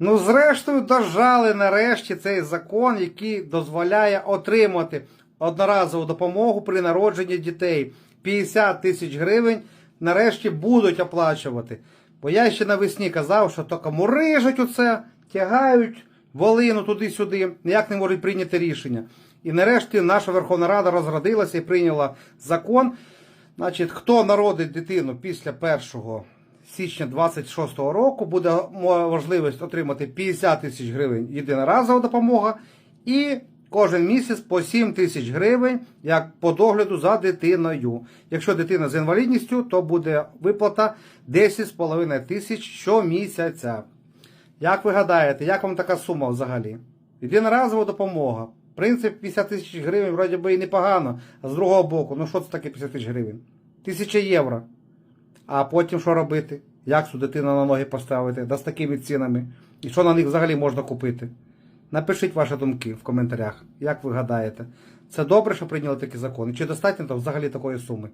Ну, зрештою, дожали нарешті цей закон, який дозволяє отримати одноразову допомогу при народженні дітей. 50 тисяч гривень нарешті будуть оплачувати. Бо я ще навесні казав, що тільки мурижать оце, тягають волину туди-сюди, ніяк не можуть прийняти рішення. І нарешті наша Верховна Рада розродилася і прийняла закон. Значить, хто народить дитину після 1 січня 26 року, буде можливість отримати 50 тисяч гривень єдиноразова допомога і кожен місяць по 7 тисяч гривень як по догляду за дитиною. Якщо дитина з інвалідністю, то буде виплата 10,5 тисяч щомісяця. Як ви гадаєте, як вам така сума взагалі? Єдиноразова допомога. Принцип 50 тисяч гривень, вроді би і непогано. А з другого боку, ну що це таке 50 тисяч гривень? Тисяча євро. А потім що робити? Як цю дитину на ноги поставити? Да з такими цінами? І що на них взагалі можна купити? Напишіть ваші думки в коментарях, як ви гадаєте. Це добре, що прийняли такі закони? Чи достатньо там взагалі такої суми?